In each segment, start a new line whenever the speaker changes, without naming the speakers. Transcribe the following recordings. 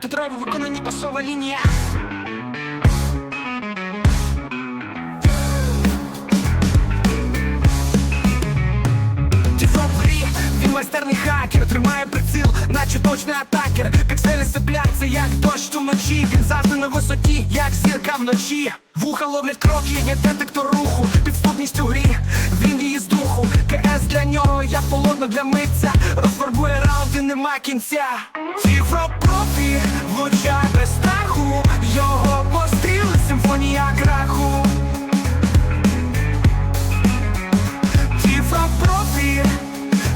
Тетрово виконані пасова лінія. Тіфо грі, він майстерний хакер, тримає приціл, наче точний атакер. Пікселі сипляться, як дощ вночі. Він завжди на висоті, як зірка вночі. Вуха ловлять кроки, є детектор руху, підступність у грі, він її з духу. КС для нього, як полотно для митця. Нема кінця. Тіфро профі, влучає без страху. Його постріли, симфонія краху. Тіфро профі,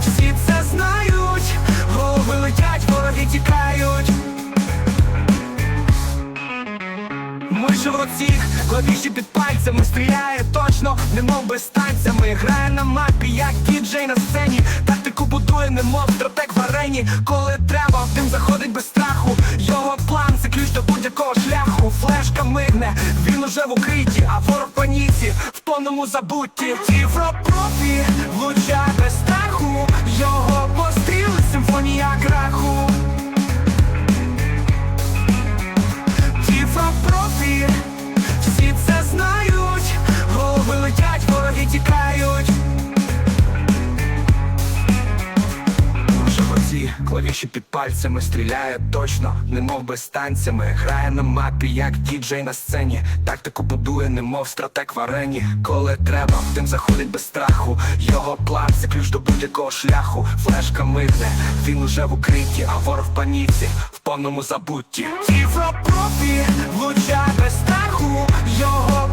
всі це знають, голови летять, вороги тікають. Миша в руці, клавіші під пальцями стріляє точно, немов без танцями Грає на мапі, як діджей на сцені Тактику будує, немов стратег в Коли треба, тим заходить без страху. Його план це ключ до будь-якого шляху. Флешка мигне, він уже в укритті А ворог паніці, в повному забутті. Європрофі влучає клавіші під пальцями стріляє точно, немов без танцями. Грає на мапі, як діджей на сцені. Тактику будує, немов стратег в арені. Коли треба, тим заходить без страху. Його план це ключ до будь-якого шляху. Флешка мигне, він уже в укритті, а ворог в паніці, в повному забутті. Тіфро профі, влучає без страху. Його